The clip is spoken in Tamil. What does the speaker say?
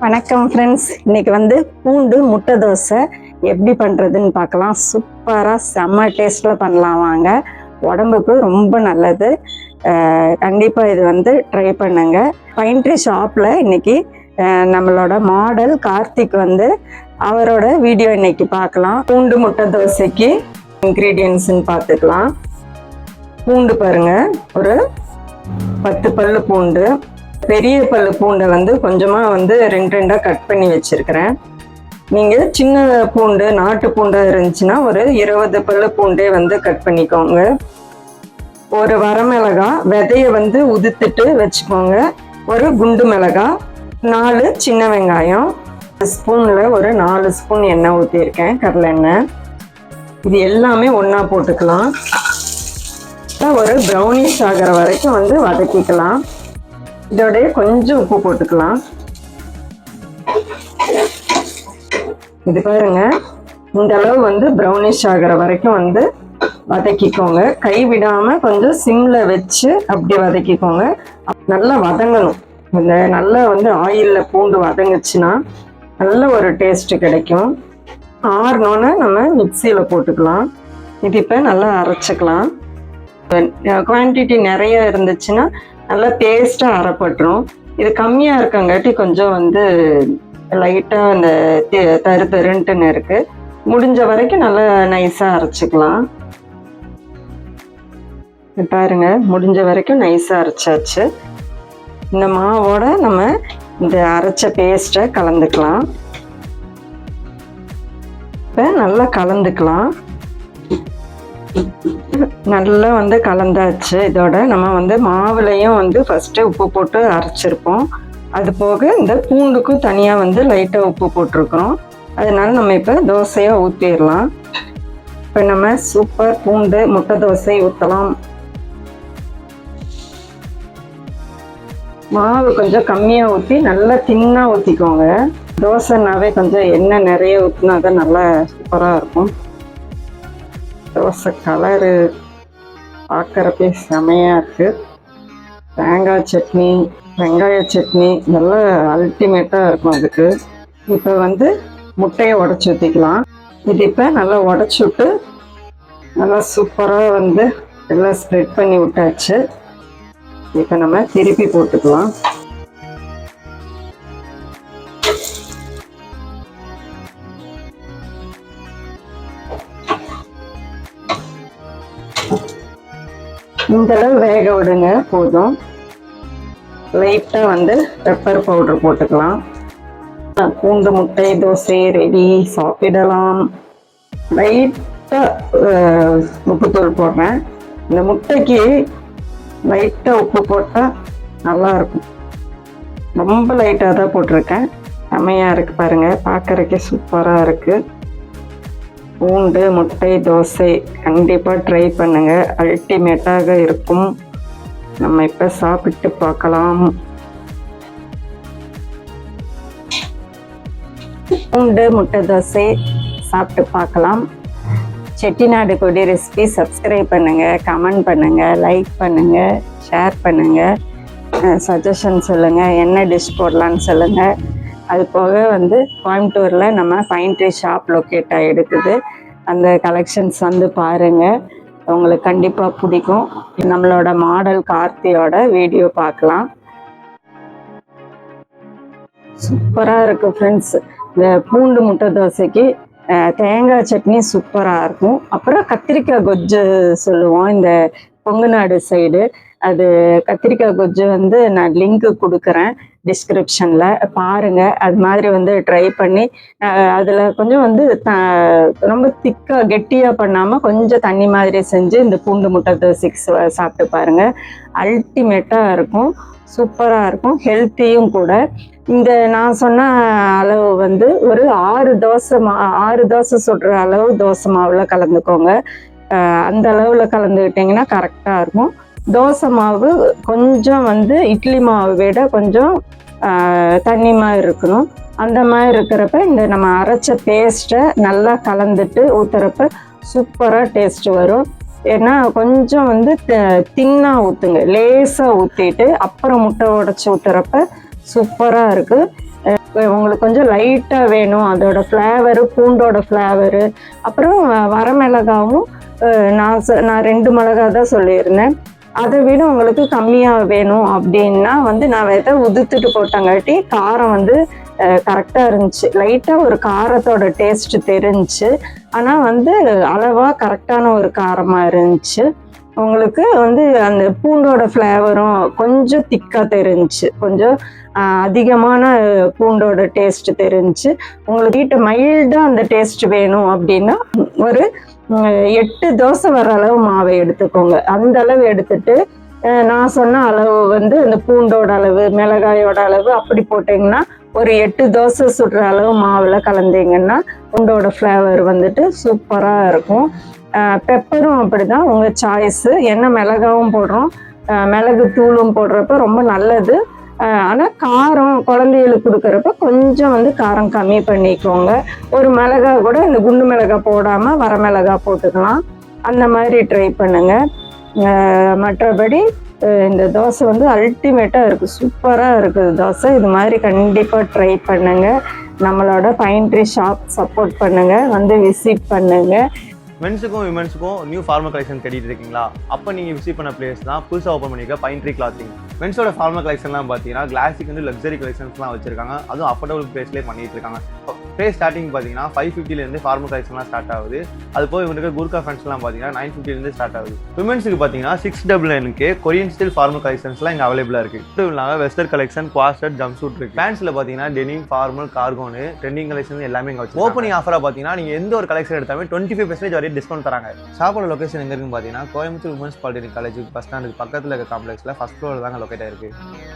வணக்கம் ஃப்ரெண்ட்ஸ் இன்னைக்கு வந்து பூண்டு முட்டை தோசை. எப்படி பண்ணுறதுன்னு பார்க்கலாம். சூப்பராக செம்ம டேஸ்ட்டில் பண்ணலாம் வாங்க. உடம்புக்கு ரொம்ப நல்லது. கண்டிப்பாக இது வந்து ட்ரை பண்ணுங்க. பைன்ட்ரி ஷாப்பில் இன்னைக்கு நம்மளோட மாடல் கார்த்திக் வந்து அவரோட வீடியோ இன்னைக்கு பார்க்கலாம். பூண்டு முட்டை தோசைக்கு இன்க்ரீடியன்ஸ்னு பார்த்துக்கலாம். பூண்டு பாருங்கள் ஒரு பத்து பல்லு பூண்டு. பெரிய பல்லு பூண்டை வந்து கொஞ்சமாக வந்து ரெண்டு ரெண்டாக கட் பண்ணி வச்சுருக்கிறேன். நீங்கள் சின்ன பூண்டு நாட்டு பூண்டு இருந்துச்சுன்னா ஒரு இருபது பல்லு பூண்டே வந்து கட் பண்ணிக்கோங்க. ஒரு வரமிளகா விதையை வந்து உதுத்துட்டு வச்சுக்கோங்க. ஒரு குண்டு மிளகாய் நாலு சின்ன வெங்காயம் ஸ்பூனில் ஒரு நாலு ஸ்பூன் எண்ணெய் ஊற்றியிருக்கேன் கடலெண்ணெய் இது எல்லாமே ஒன்றா போட்டுக்கலாம். ஒரு ப்ரௌனிஷ் ஆகிற வரைக்கும் வந்து வதக்கிக்கலாம். இதோடய கொஞ்சம் உப்பு போட்டுக்கலாம். இது பாருங்க. இந்த அளவு வந்து ப்ரௌனிஷ் ஆகிற வரைக்கும் வந்து வதக்கிக்கோங்க. கை விடாம கொஞ்சம் சிம்ல வச்சு அப்படி வதக்கிக்கோங்க. நல்லா வதங்கணும். இந்த நல்லா வந்து ஆயில்ல பூண்டு வதங்குச்சுன்னா நல்ல ஒரு டேஸ்ட் கிடைக்கும். ஆறினோன்னு நம்ம மிக்சியில் போட்டுக்கலாம். இது இப்போ நல்லா அரைச்சிக்கலாம். குவான்டிட்டி நிறைய இருந்துச்சுன்னா நல்லா பேஸ்ட்டாக அரைப்பட்டுரும். இது கம்மியாக இருக்கங்காட்டி கொஞ்சம் வந்து லைட்டாக அந்த தி- தரு தருன்ட்டுன்னு இருக்கு. முடிஞ்ச வரைக்கும் நல்லா நைஸாக அரைச்சிக்கலாம். பாருங்க முடிஞ்ச வரைக்கும் நைஸாக அரைச்சாச்சு. இந்த மாவோட நம்ம இந்த அரைச்ச பேஸ்ட்டை கலந்துக்கலாம். இப்போ நல்லா கலந்துக்கலாம். நல்லா வந்து கலந்தாச்சு இதோட. நம்ம வந்து மாவுலையும் வந்து ஃபஸ்ட்டு உப்பு போட்டு அரைச்சிருப்போம். அது போக இந்த பூண்டுக்கும் தனியாக வந்து லைட்டாக உப்பு போட்டிருக்கிறோம். அதனால நம்ம இப்போ தோசையாக ஊற்றிடலாம் இப்போ நம்ம சூப்பர் பூண்டு முட்டை தோசை ஊற்றலாம் மாவு கொஞ்சம் கம்மியாக ஊற்றி நல்லா தின்னாக ஊற்றிக்கோங்க தோசைனாவே கொஞ்சம் எண்ணெய் நிறைய ஊற்றினா தான் நல்லா சூப்பராக இருக்கும். தோசை கலரு. பார்க்குறப்பே செமையாக இருக்குது தேங்காய் சட்னி வெங்காய சட்னி இதெல்லாம் அல்டிமேட்டாக இருக்கும் அதுக்கு. இப்போ வந்து முட்டையை உடச்சி ஊற்றிக்கலாம் இது இப்போ நல்லா உடச்சி விட்டு நல்லா சூப்பராக வந்து எல்லாம் ஸ்ப்ரெட் பண்ணி விட்டாச்சு. இப்போ நம்ம திருப்பி போட்டுக்கலாம். இந்த அளவு வேக விடுங்க போதும். லைட்டாக வந்து பெப்பர் பவுடர் போட்டுக்கலாம். பூண்டு முட்டை தோசை ரெடி சாப்பிடலாம். லைட்டாக உப்புத்தூள் போடுறேன். இந்த முட்டைக்கு லைட்டாக உப்பு போட்டால் நல்லாயிருக்கும் ரொம்ப லைட்டாக தான் போட்டிருக்கேன். செம்மையாக இருக்குது பாருங்கள் பார்க்கறக்கே சூப்பராக இருக்குது பூண்டு முட்டை தோசை கண்டிப்பாக ட்ரை பண்ணுங்கள் அல்டிமேட்டாக இருக்கும். நம்ம இப்போ சாப்பிட்டு பார்க்கலாம். பூண்டு முட்டை தோசை சாப்பிட்டு பார்க்கலாம். செட்டிநாடு கொடி ரெசிபி சப்ஸ்கிரைப் பண்ணுங்கள் கமெண்ட் பண்ணுங்கள் லைக் பண்ணுங்கள் ஷேர் பண்ணுங்கள் சஜஷன் சொல்லுங்கள் என்ன டிஷ் போடலான்னு சொல்லுங்கள் அது போக வந்து கோயம்புத்தூரில் நம்ம ஃபைன்ட்ரி ஷாப் லொக்கேட்டாக எடுக்குது. அந்த கலெக்ஷன்ஸ் வந்து பாருங்க. உங்களுக்கு கண்டிப்பாக பிடிக்கும். நம்மளோட மாடல் கார்த்தியோட வீடியோ பார்க்கலாம். சூப்பராக இருக்கும் ஃப்ரெண்ட்ஸ் இந்த பூண்டு முட்டை தோசைக்கு தேங்காய் சட்னி சூப்பராக இருக்கும். அப்புறம் கத்திரிக்காய் கொஜ்ஜு சொல்லுவோம். இந்த கொங்குநாடு சைடு அது கத்திரிக்காய் கொஜ்ஜு வந்து நான் லிங்க் கொடுக்குறேன் டிஸ்கிரிப்ஷனில் பாருங்கள் அது மாதிரி வந்து ட்ரை பண்ணி அதில் கொஞ்சம் வந்து த- ரொம்ப திக்காக கெட்டியாக பண்ணாமல் கொஞ்சம் தண்ணி மாதிரி செஞ்சு இந்த பூண்டு முட்டை தோசைக்கு சாப்பிட்டு பாருங்கள் அல்டிமேட்டாக இருக்கும். சூப்பராக இருக்கும். ஹெல்த்தியும் கூட. இந்த நான் சொன்ன அளவு வந்து ஒரு ஆறு தோசை மா ஆறு தோசை சுடுற அளவு தோசை மாவில் கலந்துக்கோங்க. அந்த அளவில் கலந்துக்கிட்டிங்கன்னா கரெக்டாக இருக்கும். தோசை மாவு கொஞ்சம் வந்து இட்லி மாவை விட கொஞ்சம் தண்ணி மாதிரி இருக்கணும். அந்த மாதிரி இருக்கிறப்ப இந்த நம்ம அரைச்ச பேஸ்ட்டை நல்லா கலந்துட்டு ஊற்றுறப்ப சூப்பராக டேஸ்ட் வரும். ஏன்னா கொஞ்சம் வந்து தின்னாக ஊற்றுங்க லேசாக ஊற்றிட்டு அப்புறம் முட்டை உடச்சி ஊற்றுறப்ப சூப்பராக இருக்குது உங்களுக்கு கொஞ்சம் லைட்டாக வேணும். அதோட ஃப்ளேவரு பூண்டோட ஃப்ளேவரு அப்புறம் வரமிளகாவும் நான் சொ- நான் ரெண்டு மிளகா தான் சொல்லியிருந்தேன். அதை விட உங்களுக்கு கம்மியாக வேணும் அப்படின்னா வந்து நான் விதை உதுத்துட்டு போட்டங்காட்டி காரம் வந்து கரெக்டாக இருந்துச்சு. லைட்டாக ஒரு காரத்தோட டேஸ்ட் தெரிஞ்சிச்சு. ஆனால் வந்து அளவாக கரெக்டான ஒரு காரமாக இருந்துச்சு. உங்களுக்கு வந்து அந்த பூண்டோட ஃப்ளேவரும் கொஞ்சம் திக்காக தெரிஞ்சிச்சு. கொஞ்சம் அதிகமான பூண்டோட டேஸ்ட் தெரிஞ்சு உங்களுக்கு வீட்டை மைல்டாக அந்த டேஸ்ட் வேணும் அப்படின்னா ஒரு எட்டு தோசை வர அளவு மாவை எடுத்துக்கோங்க. அந்த அளவு எடுத்துட்டு நான் சொன்ன அளவு வந்து இந்த பூண்டோட அளவு மிளகாயோட அளவு அப்படி போட்டிங்கன்னா ஒரு எட்டு தோசை சுடுற அளவு மாவில் கலந்தீங்கன்னா பூண்டோட ஃப்ளேவர் வந்துட்டு சூப்பராக இருக்கும். பெப்பரும் அப்படி தான் உங்கள் சாய்ஸு என்ன மிளகாவும் போடுறோம். மிளகு தூளும் போடுறப்ப ரொம்ப நல்லது. ஆனால் காரம் குழந்தைகளுக்கு கொடுக்குறப்ப கொஞ்சம் வந்து காரம் கம்மி பண்ணிக்கோங்க. ஒரு மிளகா கூட இந்த குண்டு மிளகா போடாமல் வர மிளகா போட்டுக்கலாம். அந்த மாதிரி ட்ரை பண்ணுங்க. மற்றபடி இந்த தோசை வந்து அல்டிமேட்டாக இருக்குது சூப்பராக இருக்குது தோசை. இது மாதிரி கண்டிப்பாக ட்ரை பண்ணுங்க. நம்மளோட பைன்ட்ரி ஷாப் சப்போர்ட் பண்ணுங்கள் வந்து விசிட் பண்ணுங்கள் மென்ஸுக்கும் விமென்ஸுக்கும் நியூ ஃபார்மல் கலெக்ஷன் தேடிட்டு இருக்கீங்களா? அப்போ நீங்கள் விசிட் பண்ண பிளேஸ் தான் புதுசாக ஓப்பன் பண்ணியிருக்க பைன்ட்ரி கிளாத்திங் மென்ஸோட ஃபார்மல் கலெக்ஷன்லாம் பார்த்தீங்கன்னா கிளாசிக் வந்து லக்ஸரி கலெக்ஷன்ஸ்லாம் வச்சிருக்காங்க. அதுவும் அஃபோர்டபுள் ப்ரைஸ்லேயே பண்ணிட்டு இருக்காங்க. ப்ரைஸ் ஸ்டார்டிங் பார்த்தீங்கன்னா ஃபைவ் ஃபிஃப்டிலேருந்து ஃபார்மல் கலெக்ஷன்லாம் ஸ்டார்ட் ஆகுது. அது போய் இவங்களுக்கு குர்கா ஃபேன்ஸ்லாம் பார்த்தீங்கன்னா நைன் ஃபிஃப்டிலேருந்து ஸ்டார்ட் ஆகுது. விமென்ஸுக்கு பார்த்தீங்கன்னா சிக்ஸ் டபுள் நைனுக்கு கொரியன் ஸ்டைல் ஃபார்மல் கலெக்ஷன்ஸ்லாம் இங்கே அவைலபிளாக இருக்குது மட்டும் இல்லாமல் வெஸ்டர் கலெக்ஷன் குவாஸ்டர் ஜம்ப் சூட் இருக்குது பேண்ட்ஸில் பார்த்தீங்கன்னா டெனிம் ஃபார்மல் கார்கோனு ட்ரெண்டிங் கலெக்ஷன் எல்லாமே இங்கே வச்சு ஓப்பனிங் ஆஃபராக பார்த்தீங்கன்னா நீங்கள் எந்த ஒரு கலெக்ஷன் எடுத்தாலுமே டுவெண்ட்டி ஃபைவ் பர்சன்டேஜ் வரையும் டிஸ்கவுண்ட் தராங்க. ஷாப்போட லொக்கேஷன் எங்கே இருக்குன்னு பார்த்தீங்கன்னா Coimbatore women's polytechnic college bus ஸ்டாண்டுக்கு பக்கத்தில் இருக்க காம்ப்ளெக்ஸில் ஃபஸ்ட் ஃப்ளோர் தாங்க रॉकेट एयर